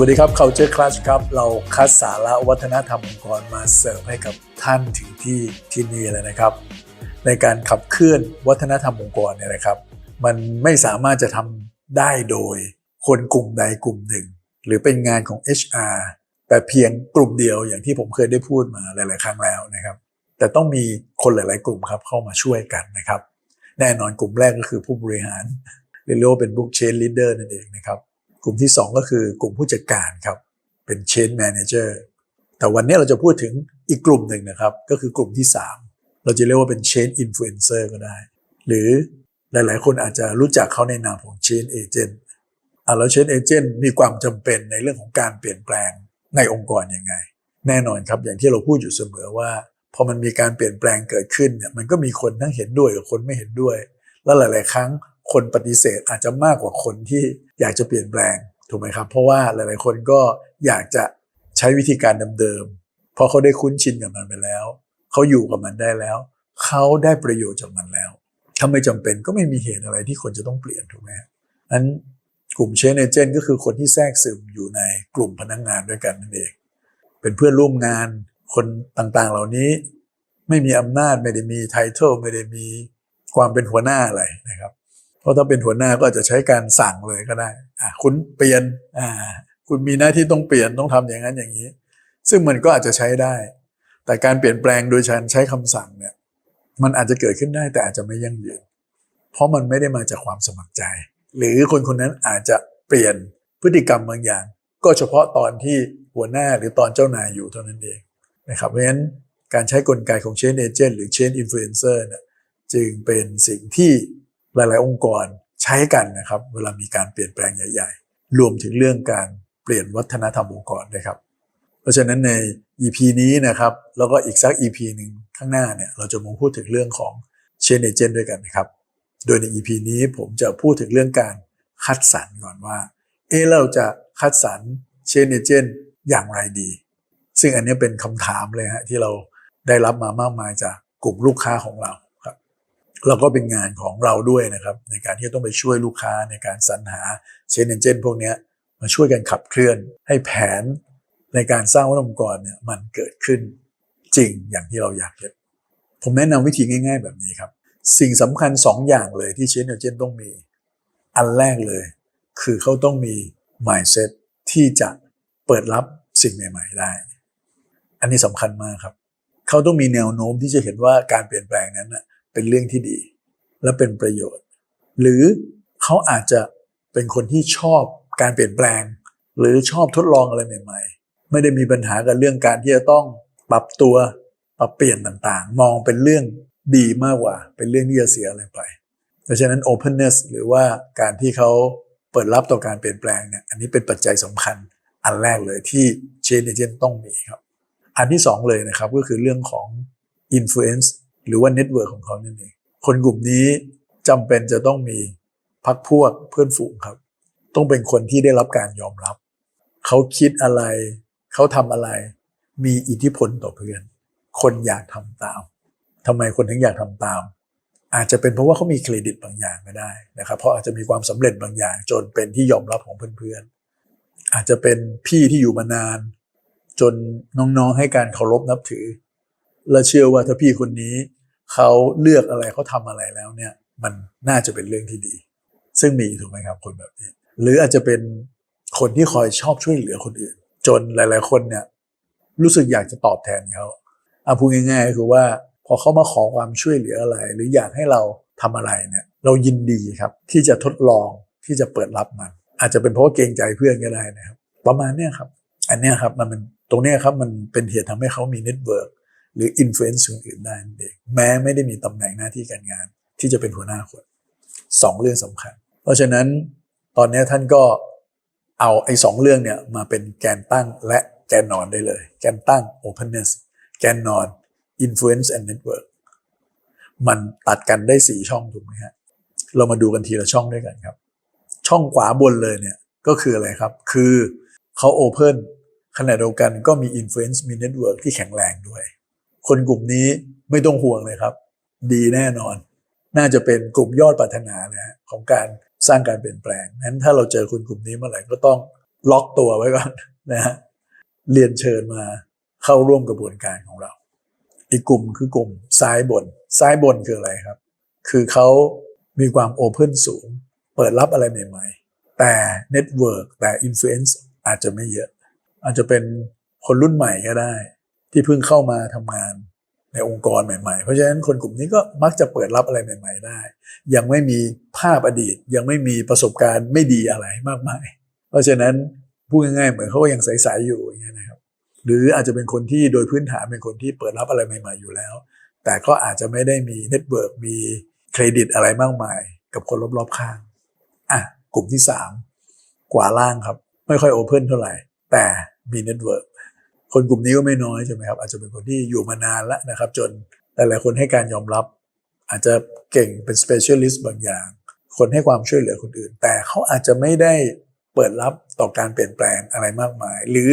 วัสดีครับ Culture Clash ครับ เราคัดสาระวัฒนธรรมองค์กรมาเสิร์ฟให้กับท่านถึงที่ที่นี่เลยนะครับ ในการขับเคลื่อนวัฒนธรรมองค์กรเนี่ยนะครับ มันไม่สามารถจะทำได้โดยคนกลุ่มใดกลุ่มหนึ่ง หรือเป็นงานของ HR แต่เพียงกลุ่มเดียวอย่างที่ผมเคยได้พูดมาหลาย ๆ ครั้งแล้วนะครับ แต่ต้องมีคนหลาย ๆ กลุ่มครับเข้ามาช่วยกันนะครับ แน่นอนกลุ่มแรกก็คือผู้บริหารเรียกว่าเป็น book chain leader นั่นเองนะครับ กลุ่มที่ 2 ก็คือกลุ่มผู้จัดการครับเป็น chain manager แต่วันนี้เราจะพูดถึงอีกกลุ่มหนึ่งนะครับ ก็คือกลุ่มที่ 3 เราจะเรียกว่าเป็น chain influencer ก็ได้ หรือหลายๆ คนอาจจะรู้จักเขาในนามของ chain agent อะแล้ว chain agent มีความจำเป็นในเรื่องของการเปลี่ยนแปลงในองค์กรยังไง แน่นอนครับอย่างที่เราพูดอยู่เสมอว่าพอมันมีการเปลี่ยนแปลงเกิดขึ้นเนี่ยมันก็มีคนทั้งเห็นด้วยกับคนไม่เห็นด้วย แล้วหลาย ๆ ครั้ง คนปฏิเสธอาจจะมากกว่าคนที่อยากจะเปลี่ยนแปลงถูกไหมครับ เพราะว่าหลายๆคนก็อยากจะใช้วิธีการเดิมๆเพราะเขาได้คุ้นชินกับมันไปแล้ว เขาอยู่กับมันได้แล้ว เขาได้ประโยชน์จากมันแล้ว ถ้าไม่จำเป็นก็ไม่มีเหตุอะไรที่คนจะต้องเปลี่ยนถูกไหมนั้นกลุ่มเชนเอเจนต์ก็คือคนที่แทรกซึมอยู่ในกลุ่มพนักงงานด้วยกันนั่นเอง เป็นเพื่อนร่วมงานคนต่างๆเหล่านี้ไม่มีอำนาจไม่ได้มีไททลไม่ได้มีความเป็นหัวหน้าอะไรนะครับ ราะถ้าเป็นหัวหน้าก็อาจจะใช้การสั่งเลยก็ได้คุณเปลี่ยนคุณมีหน้าที่ต้องเปลี่ยนต้องทำอย่างนั้นอย่างนี้ ซึ่งมันก็อาจจะใช้ได้ แต่การเปลี่ยนแปลงโดยการใช้คำสั่งเนี่ย มันอาจจะเกิดขึ้นได้แต่อาจจะไม่ยั่งยืน เพราะมันไม่ได้มาจากความสมัครใจ หรือคนคนนั้นอาจจะเปลี่ยนพฤติกรรมบางอย่าง ก็เฉพาะตอนที่หัวหน้าหรือตอนเจ้านายอยู่เท่านั้นเองนะครับเพราะฉะนั้นการใช้กลไกของ Chain Agent หรือ Chain Influencer เนี่ยจึงเป็นสิ่งที่ หลาย ๆ องค์กรใช้กันนะครับ เวลามีการเปลี่ยนแปลงใหญ่ ๆ รวมถึงเรื่องการเปลี่ยนวัฒนธรรมองค์กรนะครับ เพราะฉะนั้นใน EP นี้นะครับ แล้วก็อีกสัก EP หนึ่งข้างหน้าเนี่ยเราจะมาพูดถึงเรื่องของ Chain Agent ด้วยกันนะครับ โดยใน EP นี้ผมจะพูดถึงเรื่องการคัดสรรก่อนว่า เออเราจะคัดสรร Chain Agent อย่างไรดี ซึ่งอันนี้เป็นคำถามเลยฮะที่เราได้รับมามากมายจากกลุ่มลูกค้าของเรา แล้วก็เป็นงานของเราด้วยนะครับ ในการที่จะต้องไปช่วยลูกค้าในการสรรหา Chain Agent พวกนี้มาช่วยกันขับเคลื่อนให้แผนในการสร้างวัฒนธรรมกรเนี่ยมันเกิดขึ้นจริงอย่างที่เราอยากเห็นผมแนะนำวิธีง่าย ๆ แบบนี้ครับ สิ่งสำคัญ 2 อย่างเลยที่ Chain Agent ต้องมี อันแรกเลย คือเขาต้องมี mindset ที่จะเปิดรับสิ่งใหม่ ๆ ได้ อันนี้สำคัญมากครับ เขาต้องมีแนวโน้มที่จะเห็นว่าการเปลี่ยนแปลงนั้นนะ เป็นเรื่องที่ดี และเป็นประโยชน์ หรือเขาอาจจะเป็นคนที่ชอบการเปลี่ยนแปลง หรือชอบทดลองอะไรใหม่ ๆ ไม่ได้มีปัญหากับเรื่องการที่จะต้องปรับตัวปรับเปลี่ยนต่างๆ มองเป็นเรื่องดีมากกว่า เป็นเรื่องที่จะเสียอะไรไป เพราะฉะนั้น openness หรือว่าการที่เขาเปิดรับต่อการเปลี่ยนแปลงเนี่ยอันนี้เป็นปัจจัยสำคัญอันแรกเลยที่ Chain Agent ต้องมีครับ อันที่สองเลยนะครับก็คือเรื่องของ influence หรือว่า network ของเขานั่นเองคนกลุ่มนี้จำเป็นจะต้องมีพักพวกเพื่อนฝูงครับ ต้องเป็นคนที่ได้รับการยอมรับ เขาคิดอะไร เขาทำอะไร มีอิทธิพลต่อเพื่อน คนอยากทำตามทำไมคนถึงอยากทำตาม อาจจะเป็นเพราะว่าเขามีเครดิตบางอย่างก็ได้นะครับเพราะอาจจะมีความสำเร็จบางอย่าง จนเป็นที่ยอมรับของเพื่อนๆอาจจะเป็นพี่ที่อยู่มานาน จนน้องๆให้การเคารพนับถือ และเชื่อว่าถ้าพี่คนนี้ เขาเลือกอะไรเขาทำอะไรแล้วเนี่ย มันน่าจะเป็นเรื่องที่ดี ซึ่งมีถูกไหมครับคนแบบนี้ หรืออาจจะเป็นคนที่คอยชอบช่วยเหลือคนอื่น จนหลาย ๆ คนเนี่ยรู้สึกอยากจะตอบแทนเขาเอาพูดง่ายๆคือว่าพอเขามาขอความช่วยเหลืออะไร หรืออยากให้เราทำอะไรเนี่ย เรายินดีครับ ที่จะทดลองที่จะเปิดรับมัน อาจจะเป็นเพราะเกรงใจเพื่อนก็ได้นะครับ ประมาณเนี้ยครับ อันเนี้ยครับมันเป็นตรงเนี้ยครับมันเป็นเหตุทำให้เขามีเน็ตเวิร์ก หรืออินฟเอนซ์คนอื่นได้นั่นเองแม้ไม่ได้มีตำแหน่งหน้าที่การงาน ที่จะเป็นหัวหน้าคนสองเรื่องสำคัญ เพราะฉะนั้นตอนนี้ท่านก็เอาไอ้สองเรื่องเนี่ยมาเป็นแกนตั้งและแกนนอนได้เลย แกนตั้ง openness แกนนอน influence and network มันตัดกันได้สี่ช่องถูกไหมฮะ เรามาดูกันทีละช่องด้วยกันครับ ช่องขวาบนเลยเนี่ยก็คืออะไรครับ คือเขา open ขณะเดียวกันก็มี influence มี network ที่แข็งแรงด้วย คนกลุ่มนี้ไม่ต้องห่วงเลยครับ ดีแน่นอน น่าจะเป็นกลุ่มยอดปรารถนานะของการสร้างการเปลี่ยนแปลงนั้นถ้าเราเจอคนกลุ่มนี้เมื่อไหร่ก็ต้องล็อกตัวไว้ก่อนนะฮะเรียนเชิญมาเข้าร่วมกระบวนการของเรา อีกกลุ่มคือกลุ่มซ้ายบน ซ้ายบนคืออะไรครับ คือเขามีความโอเพนสูง เปิดรับอะไรใหม่ ๆ แต่เน็ตเวิร์กแต่อิ f ฟ u เอนซ์อาจจะไม่เยอะ อาจจะเป็นคนรุ่นใหม่ก็ได้ ที่เพิ่งเข้ามาทำงานในองค์กรใหม่ ๆ เพราะฉะนั้นคนกลุ่มนี้ก็มักจะเปิดรับอะไรใหม่ ๆ ได้ ยังไม่มีภาพอดีต ยังไม่มีประสบการณ์ไม่ดีอะไรมากมาย เพราะฉะนั้นพูดง่ายๆเหมือนเขาก็ยังใสๆอยู่อย่างเงี้ยนะครับ หรืออาจจะเป็นคนที่โดยพื้นฐานเป็นคนที่เปิดรับอะไรใหม่ ๆอยู่แล้ว แต่ก็อาจจะไม่ได้มีเน็ตเวิร์กมีเครดิตอะไรมากมาย กับคนรอบๆข้างอะกลุ่มที่สามกว่าล่างครับ ไม่ค่อยโอเพนเท่าไหร่ แต่มีเน็ตเวิร์ก คนกลุ่มนี้ก็ไม่น้อยใช่ไหมครับอาจจะเป็นคนที่อยู่มานานแล้วนะครับ จนหลายๆคนให้การยอมรับ อาจจะเก่งเป็น specialist บางอย่าง คนให้ความช่วยเหลือคนอื่น แต่เขาอาจจะไม่ได้เปิดรับต่อการเปลี่ยนแปลงอะไรมากมาย หรือ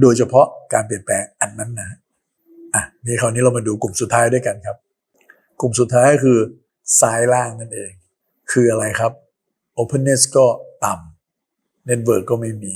โดยเฉพาะการเปลี่ยนแปลงอันนั้นนะอะนี่คราวนี้เรามาดูกลุ่มสุดท้ายด้วยกันครับ กลุ่มสุดท้ายก็คือซ้ายล่างนั่นเอง คืออะไรครับ openness ก็ต่ำ network ก็ไม่มี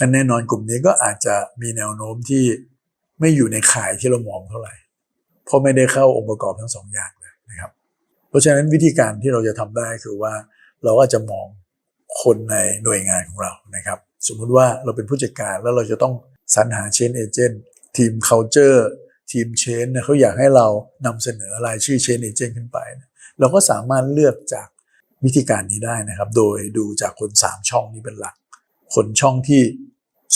อันแน่นอนกลุ่มนี้ก็อาจจะมีแนวโน้มที่ไม่อยู่ในข่ายที่เรามองเท่าไหร่ เพราะไม่ได้เข้าองค์ประกอบทั้งสองอย่างเลยนะครับ เพราะฉะนั้นวิธีการที่เราจะทำได้คือว่าเราก็จะมองคนในหน่วยงานของเรานะครับ สมมุติว่าเราเป็นผู้จัดการแล้วเราจะต้องสรรหาเชนเอเจนต์ทีม culture ทีมเชนนะเขาอยากให้เรานำเสนอรายชื่อเชนเอเจนต์ขึ้นไปนะเราก็สามารถเลือกจากวิธีการนี้ได้นะครับ โดยดูจากคน 3 ช่องนี้เป็นหลัก คนช่องที่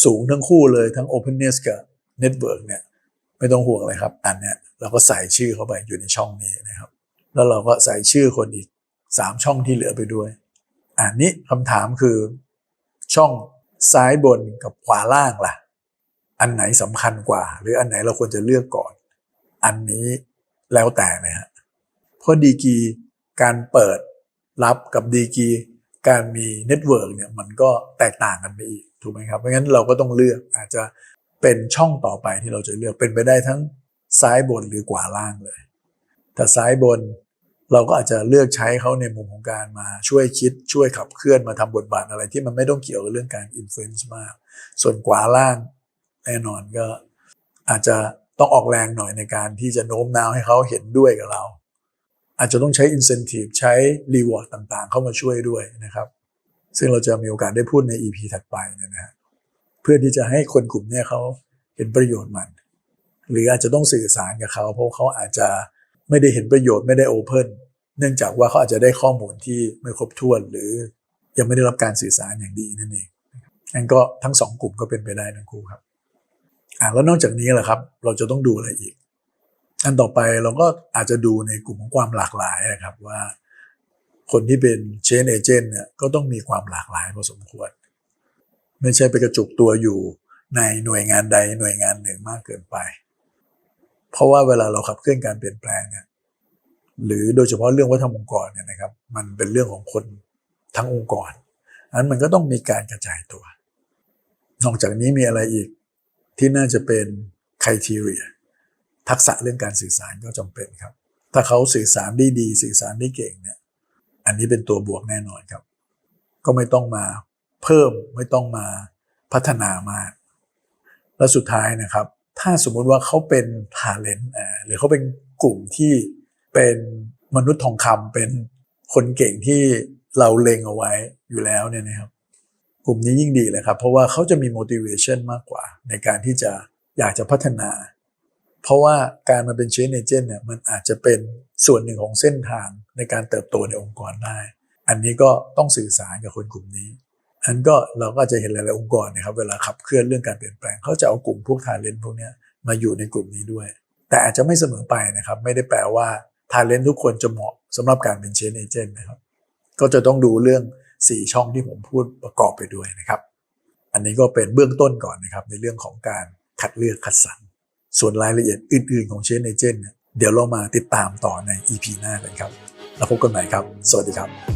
สูงทั้งคู่เลยทั้ง openness กับ network เนี่ยไม่ต้องห่วงเลยครับ อันเนี้ยเราก็ใส่ชื่อเข้าไปอยู่ในช่องนี้นะครับ แล้วเราก็ใส่ชื่อคนอีก 3 ช่องที่เหลือไปด้วย อันนี้คำถามคือ ช่องซ้ายบนกับขวาล่างล่ะ อันไหนสำคัญกว่า หรืออันไหนเราควรจะเลือกก่อน อันนี้แล้วแต่เลยฮะเพราะดีกีการเปิดรับกับดีกีการมีเน็ตเวิร์กเนี่ยมันก็แตกต่างกันไปอีก ถูกไหมครับเพราะงั้นเราก็ต้องเลือกอาจจะเป็นช่องต่อไปที่เราจะเลือกเป็นไปได้ทั้งซ้ายบนหรือขวาล่างเลยถ้าซ้ายบนเราก็อาจจะเลือกใช้เขาในมุมของการมาช่วยคิดช่วยขับเคลื่อนมาทำบทบาทอะไรที่มันไม่ต้องเกี่ยวกับเรื่องการอิมเ n นซ์มาก ส่วนขวาล่างแน่นอนก็อาจจะต้องออกแรงหน่อยในการที่จะโน้มน้าวให้เขาเห็นด้วยกับเรา อาจจะต้องใช้ incentive ใช้ reward ต่างๆ เข้ามาช่วยด้วยนะครับ ซึ่งเราจะมีโอกาสได้พูดใน EP ถัดไปนะฮะเพื่อที่จะให้คนกลุ่มนี้เขาเห็นประโยชน์มัน หรืออาจจะต้องสื่อสารกับเขาเพราะเขาอาจจะไม่ได้เห็นประโยชน์ไม่ได้โอเพนเนื่องจากว่าเขาอาจจะได้ข้อมูลที่ไม่ครบถ้วน หรือยังไม่ได้รับการสื่อสารอย่างดีนั่นเองงั้นก็ทั้งสองกลุ่มก็เป็นไปได้ทั้งคู่ครับอ่าแล้วนอกจากนี้แหละครับ เราจะต้องดูอะไรอีกอันต่อไปเราก็อาจจะดูในกลุ่มของความหลากหลายนะครับว่า คนที่เป็นเชนเอเจนต์เนี่ยก็ต้องมีความหลากหลายพอสมควร ไม่ใช่ไปกระจุกตัวอยู่ในหน่วยงานใดหน่วยงานหนึ่งมากเกินไป เพราะว่าเวลาเราขับเคลื่อนการเปลี่ยนแปลงเนี่ยหรือโดยเฉพาะเรื่องวัฒนธรรมองค์กรเนี่ยนะครับ มันเป็นเรื่องของคนทั้งองค์กรอันมันก็ต้องมีการกระจายตัว นอกจากนี้มีอะไรอีกที่น่าจะเป็นคุณทีเรียทักษะเรื่องการสื่อสารก็จำเป็นครับ ถ้าเขาสื่อสารได้ดี สื่อสารได้เก่งเนี่ย อันนี้เป็นตัวบวกแน่นอนครับ ก็ไม่ต้องมาเพิ่มไม่ต้องมาพัฒนามาก และสุดท้ายนะครับ ถ้าสมมุติว่าเขาเป็นทาเลนต์หรือเขาเป็นกลุ่มที่เป็นมนุษย์ทองคำเป็นคนเก่งที่เราเล็งเอาไว้อยู่แล้วเนี่ยนะครับ กลุ่มนี้ยิ่งดีเลยครับ เพราะว่าเขาจะมี motivation มากกว่า ในการที่จะอยากจะพัฒนา เพราะว่าการมาเป็นเชนเอเจนต์เนี่ยมันอาจจะเป็นส่วนหนึ่งของเส้นทางในการเติบโตในองค์กรได้ อันนี้ก็ต้องสื่อสารกับคนกลุ่มนี้อันก็เราก็จะเห็นหลายๆองค์กรนะครับเวลาขับเคลื่อนเรื่องการเปลี่ยนแปลงเขาจะเอากลุ่มพวกทาเลนต์พวกนี้มาอยู่ในกลุ่มนี้ด้วย แต่อาจจะไม่เสมอไปนะครับ ไม่ได้แปลว่าทาเลนต์ทุกคนจะเหมาะสำหรับการเป็นเชนเอเจนต์นะครับ ก็จะต้องดูเรื่อง 4 ช่องที่ผมพูดประกอบไปด้วยนะครับ อันนี้ก็เป็นเบื้องต้นก่อนนะครับในเรื่องของการคัดเลือกคัดสรร ส่วนรายละเอียดอื่น ๆ ของเชนเอเจนต์เดี๋ยวเรามาติดตามต่อใน EP หน้ากันครับ แล้วพบกันใหม่ครับ สวัสดีครับ